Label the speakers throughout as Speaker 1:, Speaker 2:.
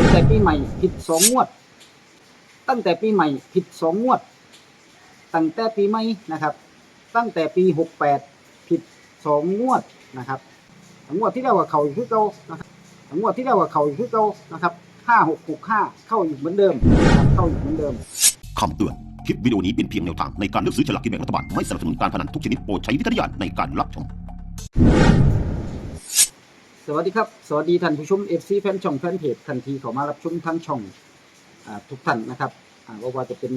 Speaker 1: ตั้งแต่ปีใหม่ผิดสองงวด ตั้งแต่ปีใหม่ผิดสองงวด ตั้งแต่ปีใหม่นะครับ ตั้งแต่ปีหกแปดผิดสองงวดนะครับงวดที่แล้วว่าเขาอีกคือเก่านะครับงวดที่แล้วว่าเขาอีกคือเก่านะครับห้าหกหกห้าเข้าอีกเหมือนเดิมนะครับเข้าอีกเหมือนเดิม
Speaker 2: คำเตือนคลิปวิดีโอนี้เป็นเพียงแนวทางในการเลือกซื้อฉลากกินแบ่งรัฐบาลไม่สนับสนุนการพนันทุกชนิดโปรดใช้วิจารณญาณในการรับชม
Speaker 1: สวัสดีครับ สวัสดีท่านผู้ชม FC แฟนช่องแฟนเพจทันทีเขามารับชมทั้งช่องอทุกท่านนะครับว่าว่าจะเป็น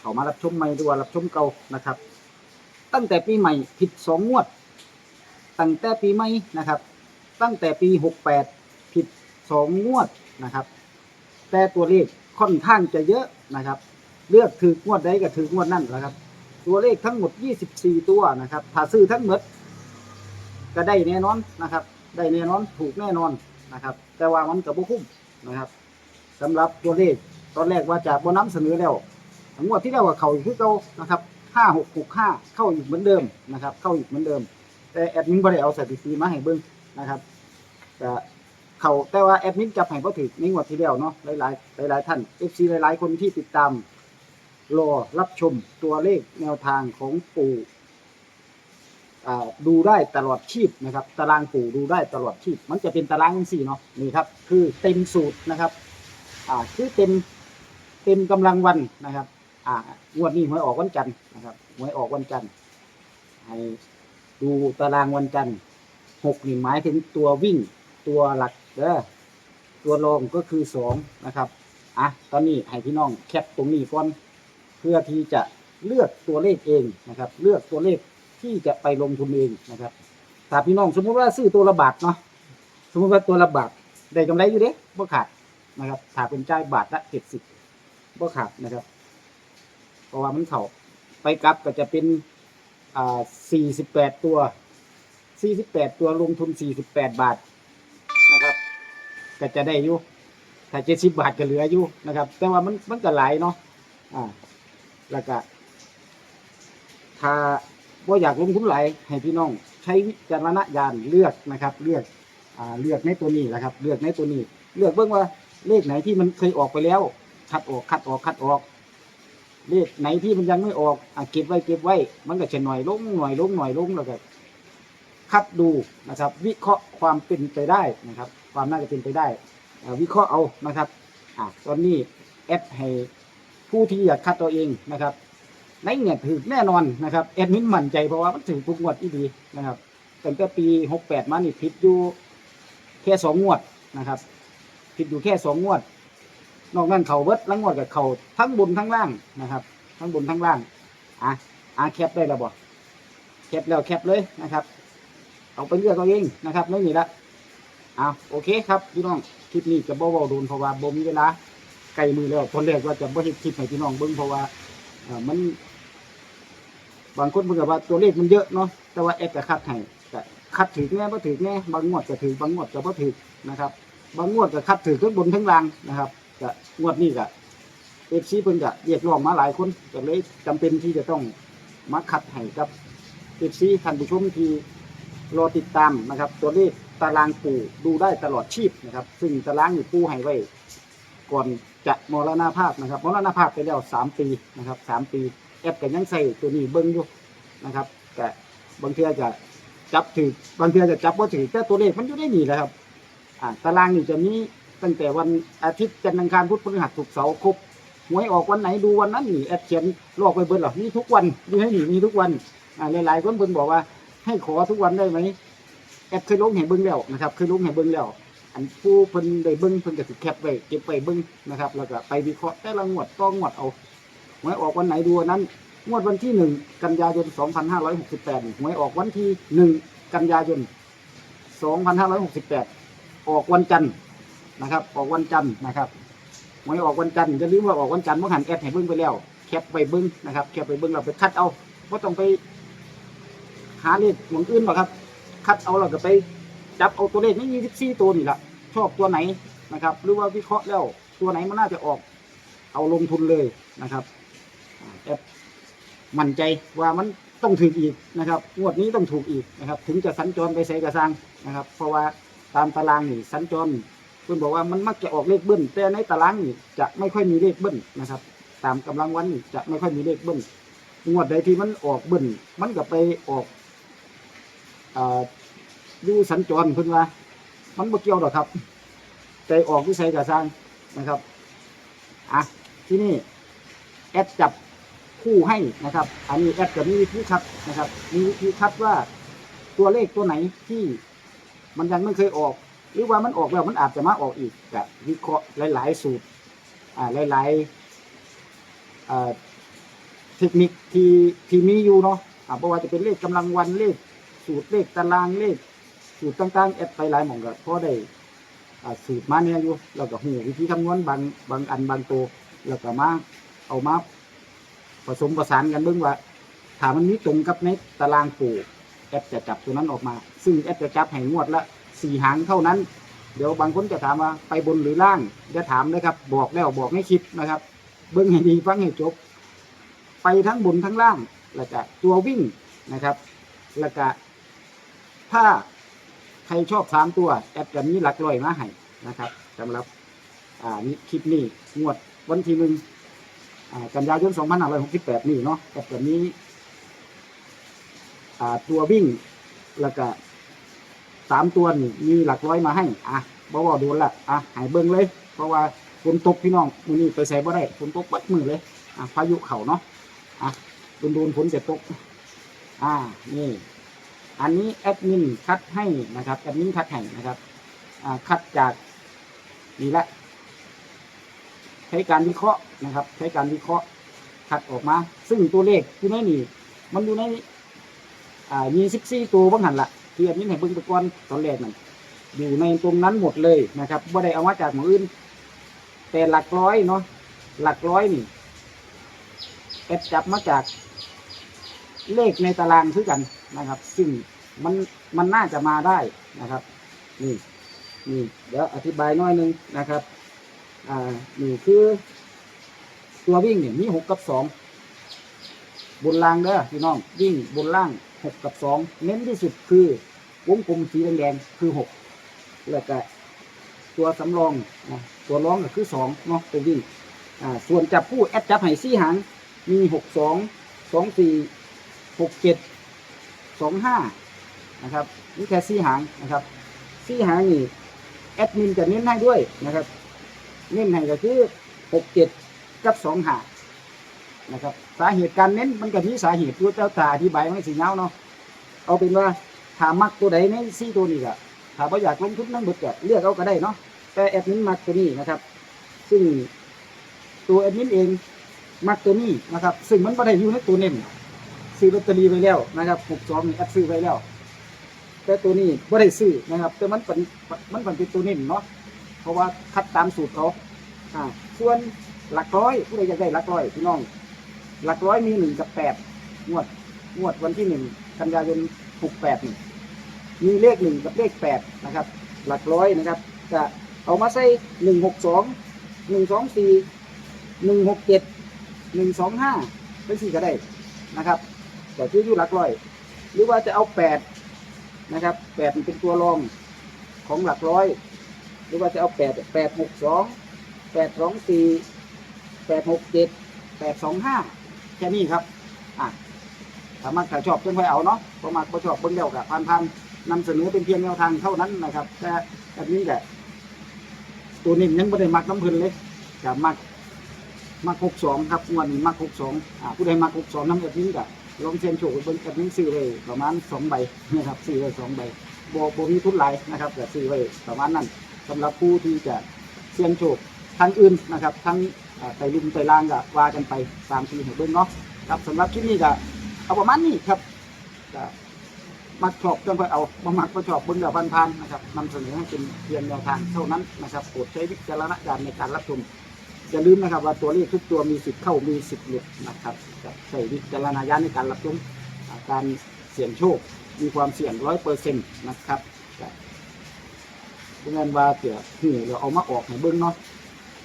Speaker 1: เขามารับชมใหม่หรือว่ารับชมเก่านะครับ ตั้งแต่ปีใหม่ผิดสองงวด ตั้งแต่ปีใหม่นะครับ ตั้งแต่ปีหกแปดผิดสองงวดนะครับ แต่ตัวเลขค่อนข้างจะเยอะนะครับ เลือกถืองวดใดก็ถืองวดนั่นแหละครับ ตัวเลขทั้งหมด 24 ตัวนะครับถ้าซื้อทั้งหมดก็ได้แน่นอนนะครับ ได้แน่นอนถูกแน่นอนนะครับ แต่ว่ามันกับบุคุ้มนะครับสำหรับตัวเลขตอนแรกว่าจะบนน้ำเสนอแล้วงหมดที่แล้วว่าเขาอีกคือเก่านะครับห้าหกหกห้าเข้าอีกเหมือนเดิมนะครับ เข้าอีกเหมือนเดิม แต่แอดมินบ่ได้เอาสถิติมาให้เบิ่งนะครับแต่เขาแต่ว่าแอดมินจับให้บ่ถูกในงวดที่แล้วเนาะหลายๆหลายๆท่าน FC หลายๆคนที่ติดตามรอรับชมตัวเลขแนวทางของปู่ ดูได้ตลอดชีพนะครับ ตารางปู่ดูได้ตลอดชีพ มันจะเป็นตารางสี่เนาะนี่ครับ คือเต็มสูตรนะครับอ่าคือเต็มเต็มกำลังวันนะครับอ่างวดนี้หวยออกวันจันทร์นะครับหวยออกวันจันทร์ให้ดูตารางวันจันทร์หกนี่หมายถึงตัววิ่งตัวหลักเด้อตัวรองก็คือสองนะครับอะตอนนี้ให้พี่น้องแคปตรงนี้ก่อนเพื่อที่จะเลือกตัวเลขเองนะครับ เลือกตัวเลข ที่จะไปลงทุนเองนะครับถ้าพี่น้องสมมุติว่าซื้อตัวละบาทเนาะสมมุติว่าตัวละบาทได้กำไรอยู่เด้บ่ขาดนะครับถ้าเป็นจ่ายบาทละเจ็ดสิบบ่ขาดนะครับ เพราะว่ามันเข่าไปกลับก็จะเป็นอ่าสี่สิบแปดตัวสี่สิบแปดตัวลงทุนสี่สิบแปดบาทนะครับก็จะได้อยู่ถ้าเจ็ดสิบบาทก็เหลืออยู่นะครับ แต่ว่ามันมันก็หลายเนาะอ่าแล้วก็ถ้า ว่าอยากลงทุนหลายให้พี่น้อง ใช้วิจารณญาณเลือกนะครับ เลือกอ่าเลือกในตัวนี้แหละครับ เลือกในตัวนี้ เลือกเบิ่งว่าเลขไหนที่มันเคยออกไปแล้ว คัดออกคัดออกคัดออก เลขไหนที่มันยังไม่ออกอะเก็บไว้เก็บไว้ มันก็จะหน่อยลงหน่อยลงหน่อยลงแล้วก็คัดดูนะครับ วิเคราะห์ความเป็นไปได้นะครับ ความน่าจะเป็นไปได้อ่าวิเคราะห์เอานะครับอ่าตอนนี้แอดให้ผู้ที่อยากคัดตัวเองนะครับ ในเนี่ยถือแน่นอนนะครับแอดมินมั่นใจเพราะว่ามันถือทุกงวดที่ดีนะครับตั้งแต่ปีหกแปดมานี่ผิดอยู่แค่สองงวดนะครับผิดอยู่แค่สองงวด นอกนั้นเขาเบิดลังงวดกับเขาทั้งบนทั้งล่างนะครับ ทั้งบนทั้งล่างอะอะแคปได้แล้วบ่แคปแล้วแคปเลยนะครับเอาไปเลือกเอาเองนะครับไม่มีละอะโอเคครับพี่น้องคลิปนี้จะบ่เว้าโดนเพราะว่าบ่มีเวลาไกลมือแล้วตอนแรกว่าจะบ่เฮ็ดคลิปให้พี่น้องเบิ่งเพราะว่าอ่อมัน บางคนเพิ่นก็ว่าตัวเลขมันเยอะเนาะแต่ว่าแอปก็คัดให้ก็คัดถือแน่บ่ถือแน่บางงวดก็ถือบางงวดก็บ่ถือนะครับ บางงวดก็คัดถือทั้งบนทั้งล่างนะครับก็งวดนี้ก็ FC เพิ่นก็เรียกร้องมาหลายคนก็เลยจำเป็นที่จะต้องมาคัดให้กับ FC ท่านผู้ชมที่รอติดตามนะครับ ตัวเลขตารางปู่ดูได้ตลอดชีพนะครับ ซึ่งตารางนี่ปู่ให้ไว้ก่อนจะมรณภาพนะครับมรณภาพไปแล้วสามปีนะครับสามปี แอปก็ยังใส่ตัวนี้เบิ้งอยู่นะครับแต่บางเทีจะจับถือบางเทีจะจับว่าถือแต่ตัวเลขมันอยู่ได้หนีแหละครับอ่าตารางนี่จะมีตั้งแต่วันอาทิตย์จันทร์อังคารพุธพฤหัสศุกร์เสาร์ครบหวยออกวันไหนดูวันนั้นนี่แอปเขียนลอกไปเบิ้ลหรอมีทุกวันมีให้หนีมีทุกวันอ่าหลายๆคนเบิ้งบอกว่า ให้ขอทุกวันได้ไหมแอปเคยลงให้เบิ้งแล้วนะครับเคยลงให้เบิ้งแล้วอันผู้เพิ่นได้เบิ่งเพิ่นก็สิแคปไว้เก็บไว้เบิ่งนะครับ แล้วก็ไปวิเคราะห์แต่ละงวดต้องงวดเอา หวยออกวันไหนดูวันนั้น งวดวันที่หนึ่งกันยายน 2568หวยออกวันที่หนึ่งกันยายน 2568 ออกวันจันทร์นะครับ ออกวันจันทร์นะครับหวยออกวันจันทร์จะลืมว่าออกวันจันทร์เมื่อหันแอดให้เบิ่งไปแล้ว แคปไปเบิ่งนะครับแคปไปเบิ่งเราไปคัดเอาบ่ต้องไป หาเลขหมองอื่นหรอกครับ คัดเอาเราก็ไปจับเอาตัวเลขใน24ตัวนี่แหละชอบตัวไหนนะครับ หรือว่าวิเคราะห์แล้วตัวไหนมันน่าจะออก เอาลงทุนเลยนะครับ แอปมั่นใจว่ามันต้องถูกอีกนะครับงวดนี้ต้องถูกอีกนะครับ ถึงจะสัญจรไปใส่กระซังนะครับ เพราะว่าตามตารางนี่สัญจรเพิ่นบอกว่ามันมักจะออกเลขเบิ้ลแต่ในตารางนี่จะไม่ค่อยมีเลขเบิ้ลนะครับ ตามกำลังวันนี่จะไม่ค่อยมีเลขเบิ้ลงวดใดที่มันออกเบิ้ลมันก็ไปออกอยู่สัญจรเพิ่นว่า มันบ่เกี่ยวดอกครับใจออกวิสัยกระสร้างนะครับอะที่นี่แอดจับ คู่ให้นะครับ อันนี้แอดจะมีวิธีคัดนะครับ มีวิธีคัดว่าตัวเลขตัวไหนที่มันยังไม่เคยออก หรือว่ามันออกแล้วมันอาจจะมาออกอีกกับวิเคราะห์หลาย ๆ สูตร อ่าหลายๆเทคนิคที่ที่มีอยู่เนาะอ่าเพราะว่าจะเป็นเลขกำลังวันเลข สูตรเลขตารางเลข สูตรต่างๆแอดไปหลายหมองก็พอได้อ่าสูตรมาเนี่ยอยู่แล้วก็หูวิธีคำนวณบางบางอันบางตัวแล้วก็มาเอามา ผสมประสานกันเบิ่งว่าถามมันมีตรงกับในตารางปู่แอดจะจับตัวนั้นออกมา ซึ่งแอดจะจับให้งวดละสี่หางเท่านั้น เดี๋ยวบางคนจะถามว่าไปบนหรือล่างจะถามนะครับ บอกแล้วบอกไม่คิดนะครับ เบิ้งให้ดีฟังให้จบ ไปทั้งบนทั้งล่าง แล้วก็ตัววิ่งนะครับ แล้วก็ถ้าใครชอบสามตัว แอดจะมีหลักร้อยมาให้นะครับสำหรับอ่ามีคลิปนี้งวดวันที่หนึ่งอ่า กันยายน 2568 นี่เนาะแอดจะมีอ่าตัววิ่ง แล้วก็สามตัวนี่มีหลักร้อยมาให้ อะบ่ว่โดนละ อะ หายเบิ่งเลย เพราะว่าฝนตกพี่น้องมือนี้ไปใส่บ่ได้ฝนตกเบัดมือเลย อะ พายุเข้าเนาะ อะโดนโดนฝนจะตก อ่า นี่ อันนี้แอดมินคัดให้นะครับ แอดมินคัดให้นะครับ อ่า คัดจากนี่แหละ ใช้การวิเคราะห์นะครับ ใช้การวิเคราะห์คัดออกมา ซึ่งตัวเลขอยู่ในนี่มันอยู่ในอ่า24ตัวบ้างหันละที่แอดมินห้เบิ่งไปก่อนตอนแรกนั่นอยู่ในตรงนั้นหมดเลยนะครับบ่ได้เอามาจากหมออื่น แต่หลักร้อยเนาะหลักร้อยนี่แอดจับมาจากเลขในตารางคือกันนะครับ ซึ่งมันมันน่าจะมาได้นะครับ นี่นี่เดี๋ยวอธิบายน้อยนึงนะครับ อ่านี่คือ ตัววิ่งเนี่ยมีหกกับสองบนล่างเด้อพี่น้องวิ่งบนล่างหกกับสองเน้นที่สุดคือวงกลมสีแดงๆคือหกแล้วก็ตัวสำรองนะตัวรองก็คือสองเนาะตัววิ่งอ่าส่วนจับผู้แอดจับให้สี่หางมีหกสองสองสี่หกเจ็ดสองห้านะครับนี่แค่สี่หางนะครับสี่หางนี่แอดมินจะเน้นให้ด้วยนะครับ เน้นให้ก็คือหกเจ็ดกับสองหานะครับ สาเหตุการเน้นมันก็มีสาเหตุตัวเจ้าตาอธิบายไม่สีเงาเนาะเอาเป็นว่าถามักตัวใดในสี่ตัวนี้ก็ถ้าไม่อยากลงทุนนั่งบดก็เลือกเอาก็ได้เนาะแต่แอดมินมักตัวนี้นะครับ ซึ่งตัวแอดมินเองมักตัวนี้นะครับ ซึ่งมันไม่ได้อยู่ในตัวเน้นซื้อลอตเตอรี่ไปแล้วนะครับหกสองนี่แอดซื้อไปแล้ว แต่ตัวนี้ไม่ได้ซื้อนะครับ แต่มันเป็นมันเป็นตัวเน้นเนาะ เพราะว่าคัดตามสูตรเขาอ่าส่วนหลักร้อยผู้ใดอยากได้หลักร้อยพี่น้อง หลักร้อยมีหนึ่งกับแปดงวดงวดวันที่หนึ่งกันยายนหกแปดมีเลขหนึ่งกับเลขแปดนะครับ หลักร้อยนะครับจะเอามาใส่หนึ่งหกสองหนึ่งสองสี่หนึ่งหกเจ็ดหนึ่งสองห้าเป็นสี่ก็ได้นะครับแต่ที่อยู่หลักร้อย หรือว่าจะเอาแปดนะครับแปดเป็นตัวรองของหลักร้อย หรือว่าจะเอาแปดแปดหกสองแปดสองสี่แปดหกเจ็ดแปดสองห้าแค่นี้ครับอะสามารถถ้าชอบเพื่อนค่อยเอาเนาะประมาณพอชอบเพิ่นเดียวกับพันพันนำเสนอเป็นเพียงแนวทางเท่านั้นนะครับ แต่แบบนี้แหละตัวนี้ยังไม่ได้มักน้ำเพลินเลยจะมักมาหกสองครับงวดนี้มาหกสองอ่าผู้ใดมาหกสองน้ำแบบนี้ก็ลองเซนโชว์บิ้งแบบนี้ซื้อไว้ประมาณสองใบนะครับซื้อไว้สองใบโบโบมีทุนหลนะครับแต่ซื้อไว้ประมาณนั้น สำหรับผู้ที่จะเสี่ยงโชคทางอื่นนะครับ ทั้งไตลุ่มไตล่างก็ว่ากันไปตามที่เห็นเบิ้งเนาะครับสำหรับคลิปนี้ก็เอาประมาณนี้ครับก็มักชอบจนค่อยเอาบ่มักก็ชอบบิ้งเดียวพันๆนะครับนำเสนอให้เป็นเพียงแนวทางเท่านั้นนะครับโปรดใช้วิจารณญาณในการรับชมอย่าลืมนะครับว่าตัวเลขทุกตัวมีสิทธิ์เข้ามีสิทธิ์หลุดนะครับจะใช้วิจารณญาณในการรับชมการเสี่ยงโชคมีความเสี่ยงร้อยเปอร์เซ็นต์นะครับ เพราะงั้นว่าเดี๋ยหูเราเอามาออกให้เบิ้งเนาะ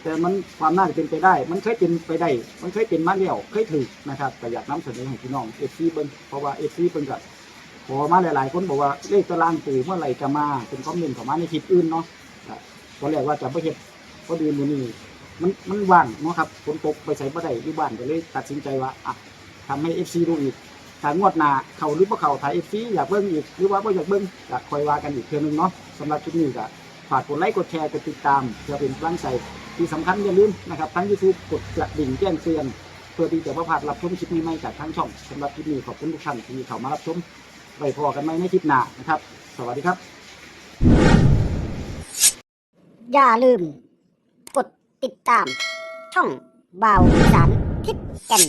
Speaker 1: แต่มันความน่าจะเป็นไปได้ มันเคยเป็นไปได้ มันเคยเป็นมาแล้วเคยถือนะครับแต่อยากนำเสนอให้พี่น้องเอฟซีเบิ้งเพราะว่าเอฟซีเพิ่นก็ขอมาหลายๆ คนบอกว่าเลขตารางปู่เมื่อไหร่จะมาเป็นคอมเมนต์ข้ามาในคลิปอื่นเนาะก็ตอนแรกว่าจะบ่เฮ็ดพอดีมือนี้มันมันว่างเนาะครับฝนตกไปใส่บ่ได้อยู่บ้านก็เลยตัดสินใจว่าอะทำให้ FC ดูอีกถ้างวดหน้าเขาหรือบ่เขาถ้า FC อยากเบิ่งอีกหรือว่าบ่อยากเบิ่งก็ค่อยว่ากันอีกเทือนึงเนาะสำหรับคลิปนี้ก็ ฝากกดไลค์กดแชร์กดติดตามเพื่อเป็นกำลังใจที่สำคัญอย่าลืมนะครับทั้ง YouTube กดกระดิ่งแจ้งเตือน เพื่อที่จะบ่พลาดรับชมคลิปใหม่ๆจากทางช่องสำหรับคลิปนี้ขอบคุณทุกท่านที่เข้ามารับชมไว้พอกันไหมในคลิปหน้านะครับ สวัสดีครับ
Speaker 3: อย่าลืม กดติดตาม ช่องบ่าวสารทิศแก่น